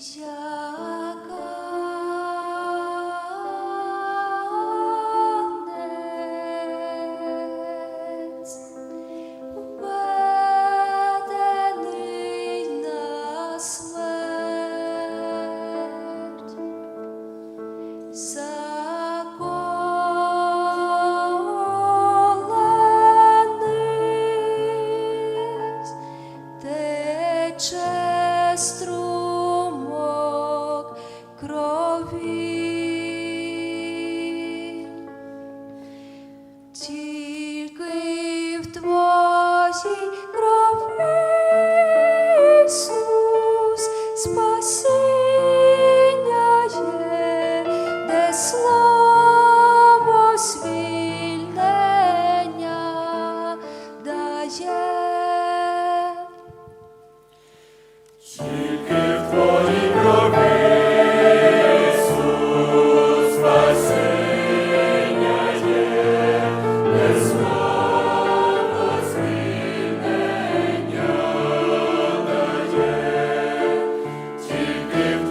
já.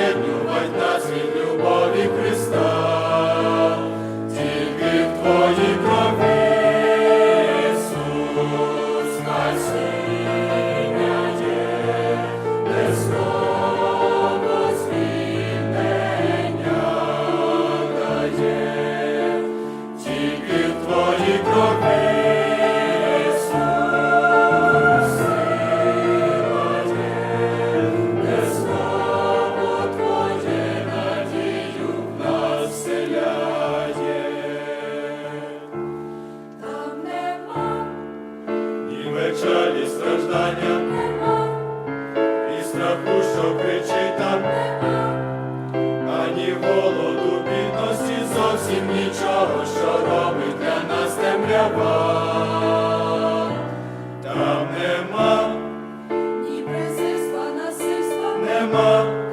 Yeah. що робить для нас темрява, там нема, ні презирства, насильства нема.